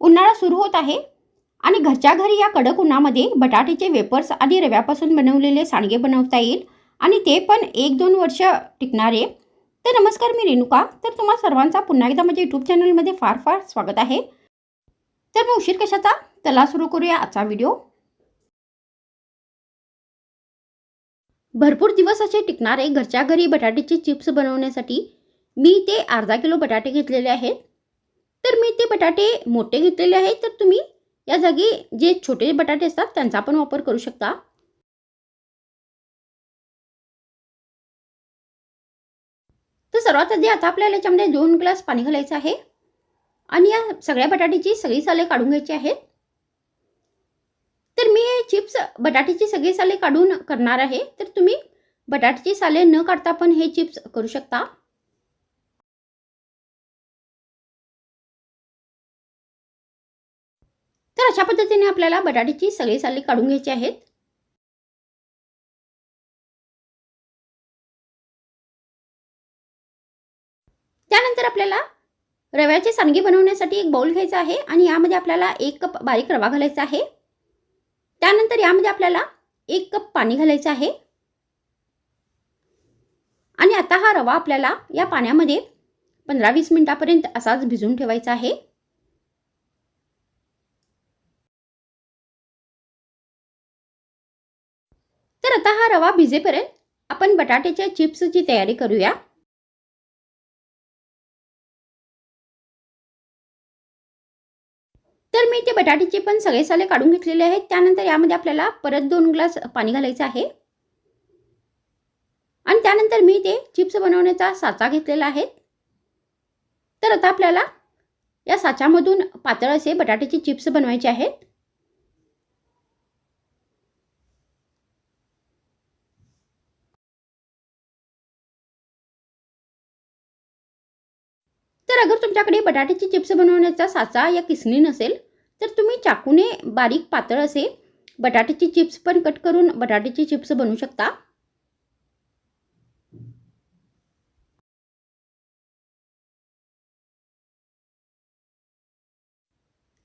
उन्हाळा सुरू होत आहे आणि घरच्या घरी या कडक उन्हामध्ये बटाट्याचे वेपर्स आणि रव्यापासून बनवलेले सांडगे बनवता येईल आणि ते पण एक दोन वर्ष टिकणारे. तर नमस्कार मी रेणुका. तर तुम्हा सर्वांचा पुन्हा एकदा माझ्या यूट्यूब चॅनलमध्ये फार फार स्वागत आहे. तर मग उशीर कशाचा? चला सुरू करूया आजचा व्हिडिओ भरपूर दिवस असे टिकणारे घरच्या घरी बटाट्याचे चिप्स बनवण्यासाठी मी ते अर्धा किलो बटाटे घेतलेले आहेत. तर मी ते बटाटे मोठे घेतलेले आहेत तर तुम्ही या जागी जे छोटे बटाटे असतात त्यांचा पण वापर करू शकता. तर सर्वात आधी आता आपल्याला याच्यामध्ये दोन ग्लास पाणी घालायचं आहे. आणि या सगळ्या बटाट्याची सगळी साले काढून घ्यायची आहेत. तर मी हे चिप्स बटाट्याची सगळी साले काढून करणार आहे. तर तुम्ही बटाट्याची साले न काढता पण हे चिप्स करू शकता. तर अशा पद्धतीने आपल्याला बटाट्याची सगळी साली काढून घ्यायची आहेत. त्यानंतर आपल्याला रव्याचे सांडगे बनवण्यासाठी एक बाउल घ्यायचा आहे आणि यामध्ये आपल्याला एक कप बारीक रवा घालायचा आहे. त्यानंतर यामध्ये आपल्याला एक कप पाणी घालायचं आहे. आणि आता हा रवा आपल्याला या पाण्यामध्ये पंधरा वीस मिनिटापर्यंत असाच भिजून ठेवायचा आहे. तर आता हा रवा भिजेपर्यंत आपण बटाट्याच्या चिप्सची तयारी करूया. तर मी ते बटाट्याचे पण सगळे साले काढून घेतलेले आहेत. त्यानंतर यामध्ये आपल्याला परत दोन ग्लास पाणी घालायचं आहे. आणि त्यानंतर मी ते चिप्स बनवण्याचा साचा घेतलेला आहे. तर आता आपल्याला या साच्यामधून पातळ असे बटाट्याचे चिप्स बनवायचे आहेत. तर अगर तुमच्याकडे बटाट्याची चिप्स बनवण्याचा साचा या किसणी नसेल तर तुम्ही चाकूने बारीक पातळ असे बटाट्याची चिप्स पण कट करून बटाट्याची चिप्स बनवू शकता.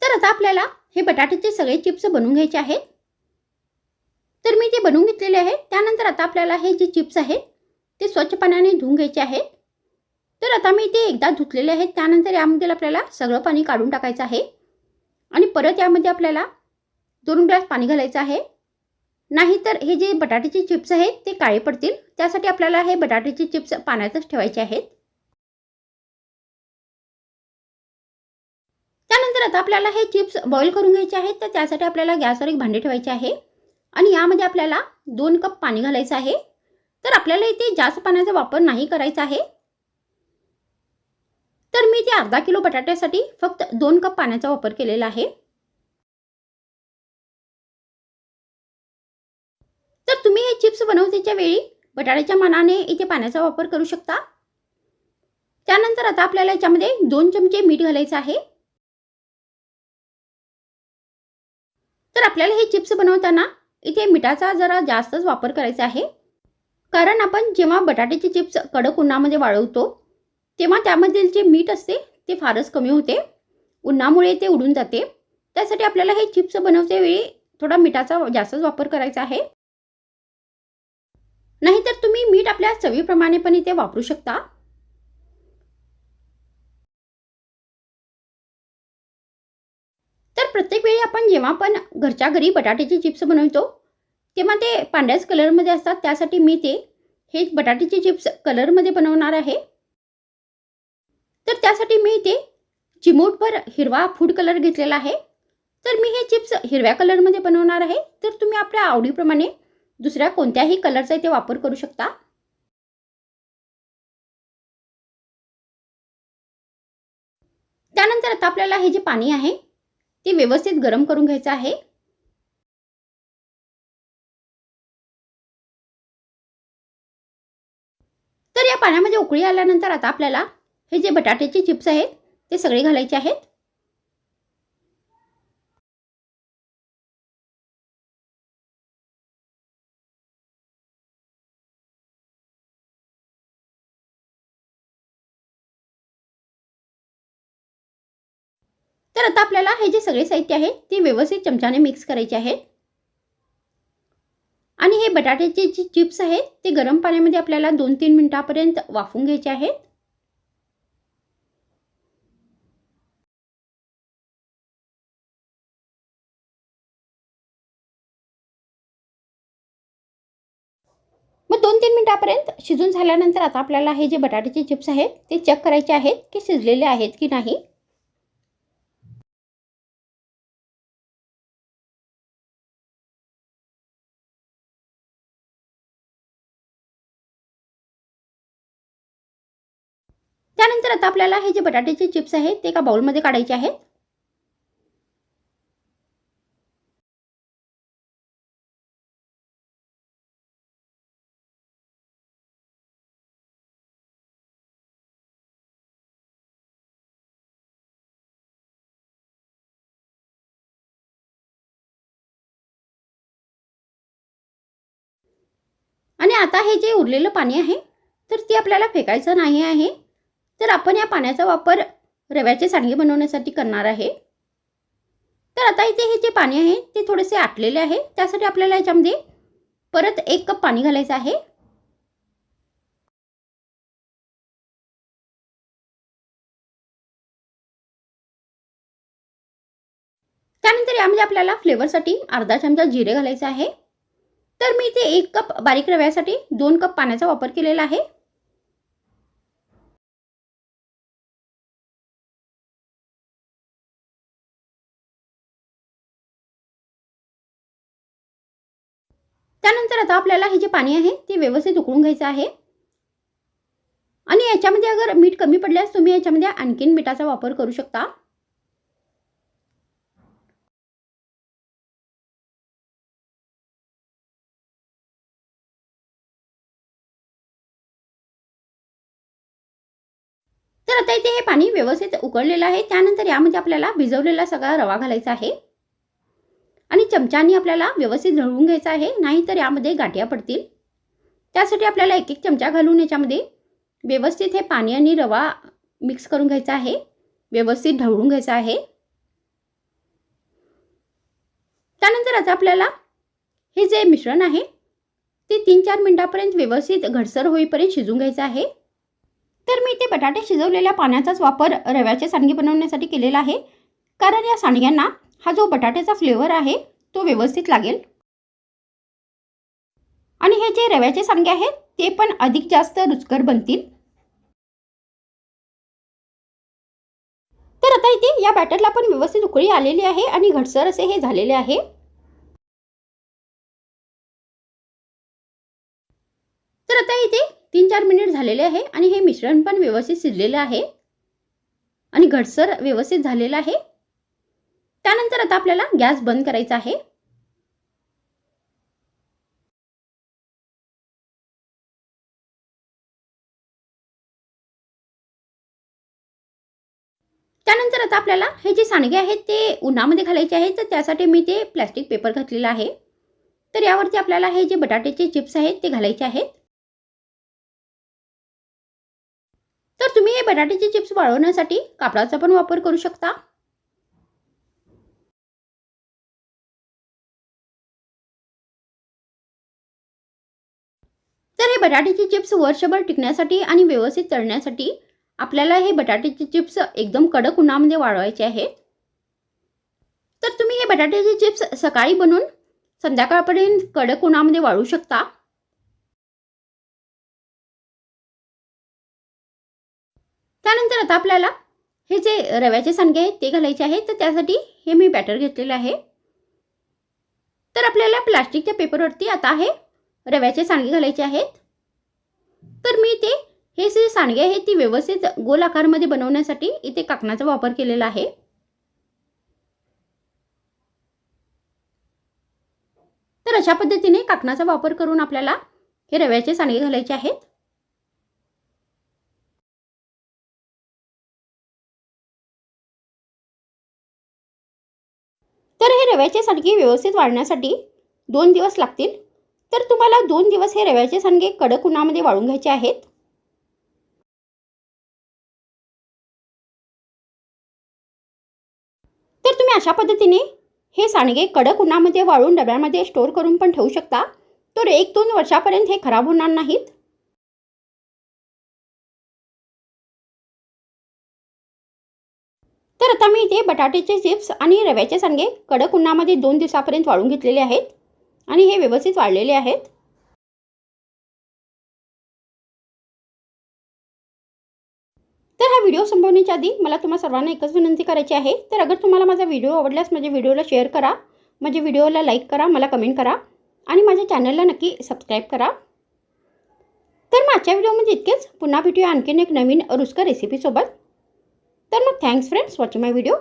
तर आता आपल्याला हे बटाट्याचे सगळे चिप्स बनवून घ्यायचे आहेत. तर मी ते बनवून घेतलेले आहे त्यानंतर आता आपल्याला हे जे चिप्स आहेत ते स्वच्छ पाण्याने धुवून घ्यायचे आहेत. तर आता मी ते एकदा धुतलेले आहेत. त्यानंतर यामध्ये आपल्याला सगळं पाणी काढून टाकायचं आहे. आणि परत यामध्ये आपल्याला दोन ग्लास पाणी घालायचं आहे. नाहीतर हे जे बटाट्याचे चिप्स आहेत ते काळे पडतील. त्यासाठी आपल्याला हे बटाट्याचे चिप्स पाण्यातच ठेवायचे आहेत. त्यानंतर आता आपल्याला हे चिप्स बॉईल करून घ्यायचे आहेत. तर त्यासाठी आपल्याला गॅसवर एक भांडे ठेवायचे आहे. आणि यामध्ये आपल्याला दोन कप पाणी घालायचं आहे. तर आपल्याला इथे जास्त पाण्याचा वापर नाही करायचा आहे. तर मी ते अर्धा किलो बटाट्यासाठी फक्त दोन कप पाण्याचा वापर केलेला आहे. तर तुम्ही हे चिप्स बनवतेच्या वेळी बटाट्याच्या मानाने इथे पाण्याचा वापर करू शकता. त्यानंतर आता आपल्याला याच्यामध्ये दोन चमचे मीठ घालायचं आहे. तर आपल्याला हे चिप्स बनवताना इथे मिठाचा जरा जास्तच वापर करायचा आहे. कारण आपण जेव्हा बटाट्याचे चिप्स कडक उन्हामध्ये वाळवतो तेव्हा त्यामधील जे मीठ असते ते फारच कमी होते. उन्हामुळे ते उडून जाते. त्यासाठी आपल्याला हे चिप्स बनवते वेळी थोडा मिठाचा जास्तच वापर करायचा आहे. नाहीतर तुम्ही मीठ आपल्या चवीप्रमाणे पण इथे वापरू शकता. तर प्रत्येक वेळी आपण जेव्हा पण घरच्या घरी बटाट्याचे चिप्स बनवतो तेव्हा ते पांढऱ्याच कलरमध्ये असतात. त्यासाठी मी ते हे बटाट्याचे चिप्स कलरमध्ये बनवणार आहे. तर त्यासाठी मी इथे चिमूटभर हिरवा फूड कलर घेतलेला आहे. तर मी हे चिप्स हिरव्या कलरमध्ये बनवणार आहे. तर तुम्ही आपल्या आवडीप्रमाणे दुसऱ्या कोणत्याही कलरचा इथे वापर करू शकता. त्यानंतर आता आपल्याला हे जे पाणी आहे ते व्यवस्थित गरम करून घ्यायचं आहे. तर या पाण्यामध्ये उकळी आल्यानंतर आता आपल्याला हे जे बटाट्याचे चिप्स आहेत ते सगळे घालायचे आहेत. तर आता आपल्याला हे जे सगळे साहित्य आहे ते व्यवस्थित चमच्याने मिक्स करायचे आहे आणि हे बटाट्याचे जे चिप्स आहेत ते गरम पाण्यामध्ये आपल्याला दोन तीन मिनिटापर्यंत वाफून घ्यायचे आहेत. मग दोन तीन मिनटापर्यंत शिजून झाल्यानंतर आता आपल्याला हे जे बटाट्याचे चिप्स आहेत ते चेक करायचे आहेत की शिजलेले आहेत की नाही. त्यानंतर आता आपल्याला हे जे बटाट्याचे चिप्स आहेत ते एका बाउलमध्ये काढायचे आहेत. आता हे जे उरलेलं पाणी आहे तर ते आपल्याला फेकायचं नाही आहे. तर आपण या पाण्याचा वापर रव्याचे सांडगे बनवण्यासाठी करणार आहे. तर आता इथे हे जे पाणी आहे ते थोडेसे आटलेले आहे. त्यासाठी आपल्याला याच्यामध्ये परत एक कप पाणी घालायचं आहे. त्यानंतर यामध्ये आपल्याला फ्लेवरसाठी अर्धा चमचा जिरे घालायचं आहे. तर मी इथे एक कप बारीक रव्यासाठी दोन कप पाण्याचा वापर केलेला आहे. त्यानंतर आता आपल्याला हे जे पाणी आहे ते व्यवस्थित उकळून घ्यायचं आहे. आणि याच्यामध्ये अगर मीठ कमी पडल्यास तुम्ही याच्यामध्ये आणखीन मिठाचा वापर करू शकता. तर आता इथे हे पाणी व्यवस्थित उकळलेलं आहे. त्यानंतर यामध्ये आपल्याला भिजवलेला सगळा रवा घालायचा आहे. आणि चमच्यानी आपल्याला व्यवस्थित झळवून घ्यायचं आहे. नाहीतर यामध्ये गाठ्या पडतील. त्यासाठी आपल्याला एक एक चमचा घालून याच्यामध्ये व्यवस्थित हे पाणी आणि रवा मिक्स करून घ्यायचा आहे. व्यवस्थित ढवळून घ्यायचा आहे. त्यानंतर आता आपल्याला हे जे मिश्रण आहे ते तीन चार मिनटापर्यंत व्यवस्थित घडसर होईपर्यंत शिजून घ्यायचं आहे. तर मी ते बटाटे शिजवलेल्या पाण्याचाच वापर रव्याचे सांडगे बनवण्यासाठी केलेला आहे. कारण या सांडग्यांना हा जो बटाट्याचा फ्लेवर आहे तो व्यवस्थित लागेल. आणि हे जे रव्याचे सांडगे आहेत ते पण अधिक जास्त रुचकर बनतील. तर आता इथे या बॅटरला पण व्यवस्थित उकळी आलेली आहे आणि घटसर असे हे झालेले आहे तर आता इथे तीन चार मिनिट झालेले आहे आणि हे मिश्रण पण व्यवस्थित शिजलेलं आहे. आणि घटसर व्यवस्थित झालेलं आहे. त्यानंतर आता आपल्याला गॅस बंद करायचा आहे. त्यानंतर आता आपल्याला हे जे सांडगे आहेत ते उन्हामध्ये घालायचे आहेत तर त्यासाठी मी ते प्लॅस्टिक पेपर घातलेला आहे. तर यावरती आपल्याला हे जे बटाट्याचे चिप्स आहेत ते घालायचे आहेत. तर तुम्ही हे बटाट्याचे चिप्स वाळवण्यासाठी कापडाचा पण वापर करू शकता. तर हे बटाट्याचे चिप्स वर्षभर टिकण्यासाठी आणि व्यवस्थित तळण्यासाठी आपल्याला हे बटाट्याचे चिप्स एकदम कडक उन्हामध्ये वाळवायचे आहेत. तर तुम्ही हे बटाट्याचे चिप्स सकाळी बनवून संध्याकाळपर्यंत कडक उन्हामध्ये वाळू शकता. त्यानंतर आता आपल्याला हे जे रव्याचे सांडगे आहेत ते घालायचे आहेत तर त्यासाठी हे मी बॅटर घेतलेलं आहे. तर आपल्याला प्लास्टिकच्या पेपरवरती आता हे रव्याचे सांडगे घालायचे आहेत. तर मी ते हे जे सांडगे आहेत ती व्यवस्थित गोल आकारमध्ये बनवण्यासाठी इथे काकणाचा वापर केलेला आहे. तर अशा पद्धतीने काकणाचा वापर करून आपल्याला हे रव्याचे सांडगे घालायचे आहेत. रव्याचे सांडगे व्यवस्थित वाढण्यासाठी दोन दिवस लागतील. तर तुम्हाला दोन दिवस हे रव्याचे सांडगे कडक उन्हामध्ये वाळून घ्यायचे आहेत. तर तुम्ही अशा पद्धतीने हे सांडगे कडक उन्हामध्ये वाळून डब्यामध्ये स्टोअर करून पण ठेवू शकता. तर एक दोन वर्षापर्यंत हे खराब होणार नाहीत. तर आता मी इथे बटाट्याचे चिप्स आणि रव्याचे सांडगे कडक उन्हामध्ये दोन दिवसापर्यंत वाळून घेतलेले आहेत आणि हे व्यवस्थित वाळलेले आहेत. तर हा व्हिडिओ संपवण्याच्या आधी मला तुम्हाला सर्वांना एकच विनंती करायची आहे. तर अगर तुम्हाला माझा व्हिडिओ आवडल्यास माझ्या व्हिडिओला शेअर करा माझ्या व्हिडिओला लाईक करा मला कमेंट करा आणि माझ्या चॅनलला नक्की सबस्क्राईब करा. तर मागच्या व्हिडिओमध्ये इतकेच. पुन्हा भेटूया आणखीन एक नवीन रुस्कर रेसिपीसोबत तर मग thanks friends watching my video